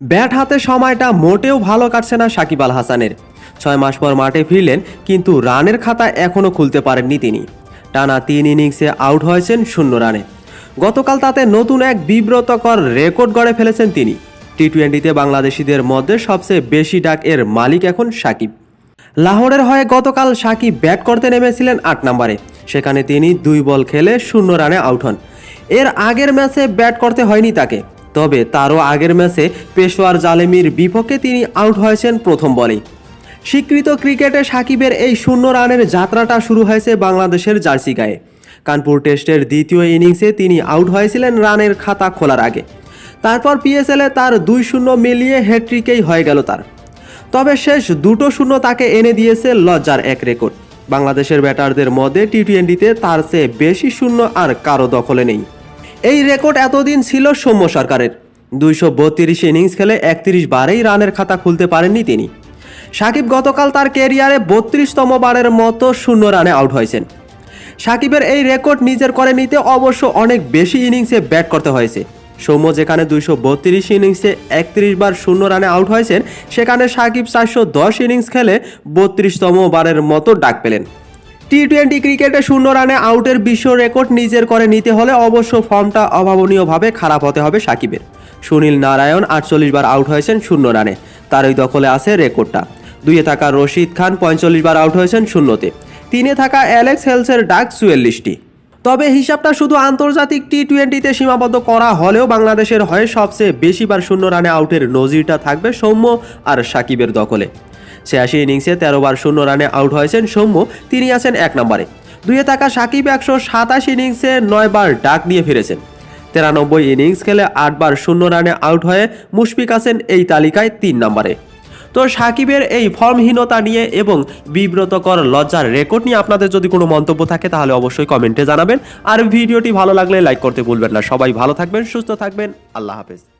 Bat হাতে সময়টা মোটেও ভালো কাটছে না সাকিব আল হাসানের। ছয় মাস পর মাঠে ফিরলেন, কিন্তু রানের খাতা এখনও খুলতে পারেননি তিনি। টানা তিন ইনিংসে আউট হয়েছেন শূন্য রানে। গতকাল তাতে নতুন এক বিব্রতকর রেকর্ড গড়ে ফেলেছেন তিনি। টি টোয়েন্টিতে বাংলাদেশিদের মধ্যে সবচেয়ে বেশি ডাক এর মালিক এখন সাকিব। লাহোরের হয়ে গতকাল সাকিব ব্যাট করতে নেমেছিলেন আট নম্বরে। সেখানে তিনি দুই বল খেলে শূন্য রানে আউট হন। এর আগের ম্যাচে ব্যাট করতে হয়নি তাকে। তবে তারও আগের ম্যাচে পেশোয়ার জালেমির বিপক্ষে তিনি আউট হয়েছেন প্রথম বলেই। স্বীকৃত ক্রিকেটে সাকিবের এই শূন্য রানের যাত্রাটা শুরু হয়েছে বাংলাদেশের জার্সি গায়ে। কানপুর টেস্টের দ্বিতীয় ইনিংসে তিনি আউট হয়েছিলেন রানের খাতা খোলার আগে। তারপর পিএসএলে তার দুই শূন্য মিলিয়ে হ্যাট্রিকেই হয়ে গেল তার। তবে শেষ দুটো শূন্য তাকে এনে দিয়েছে লজ্জার এক রেকর্ড। বাংলাদেশের ব্যাটারদের মধ্যে টি টোয়েন্টিতে তার চেয়ে বেশি শূন্য আর কারও দখলে নেই। এই রেকর্ড এতদিন ছিল সৌম্য সরকারের। দুইশো বত্রিশ ইনিংস খেলে একত্রিশ বারেই রানের খাতা খুলতে পারেননি তিনি। সাকিব গতকাল তার কেরিয়ারে বত্রিশতম বারের মতো শূন্য রানে আউট হয়েছেন। সাকিবের এই রেকর্ড নিজের করে নিতে অবশ্য অনেক বেশি ইনিংসে ব্যাট করতে হয়েছে। সৌম্য যেখানে দুইশো বত্রিশ ইনিংসে একত্রিশ বার শূন্য রানে আউট হয়েছেন, সেখানে সাকিব চারশো দশ ইনিংস খেলে বত্রিশতম বারের মতো ডাক পেলেন। টি টোয়েন্টি ক্রিকেটে শূন্য রানে আউটের বিশ্ব রেকর্ড নিজের করে নিতে হলে অবশ্য ফর্মটা অভাবনীয়ভাবে খারাপ হতে হবে সাকিবের। সুনীল নারায়ণ আটচল্লিশ বার আউট হয়েছেন শূন্য রানে। তারই দখলে আছে রেকর্ডটা। দুইয়ে থাকা রশিদ খান পঁয়তাল্লিশ বার আউট হয়েছেন শূন্যতে। তিনে থাকা অ্যালেক্স হেলসের ডাক চুয়াল্লিশটি। তবে হিসাবটা শুধু আন্তর্জাতিক টি টোয়েন্টিতে সীমাবদ্ধ করা হলেও বাংলাদেশের হয়ে সবচেয়ে বেশিবার শূন্য রানে আউটের নজিরটা থাকবে সৌম্য আর সাকিবের দখলে। ছিয়াশি ইনিংসে তেরো বার শূন্য রানে আউট হয়েছেন সৌম্য, তিনি আছেন এক নম্বরে। দুইয়ে থাকা সাকিব একশো সাতাশ ইনিংসে নয় বার ডাক নিয়ে ফিরেছেন। তেরানব্বই ইনিংস খেলে আটবার শূন্য রানে আউট হয়ে মুশফিক আছেন এই তালিকায় তিন নম্বরে। তো সাকিবের এই ফর্মহীনতা নিয়ে এবং বিব্রতকর লজ্জার রেকর্ড নিয়ে আপনাদের যদি কোনো মন্তব্য থাকে, তাহলে অবশ্যই কমেন্টে জানাবেন। আর ভিডিওটি ভালো লাগলে লাইক করতে ভুলবেন না। সবাই ভালো থাকবেন, সুস্থ থাকবেন। আল্লাহ হাফেজ।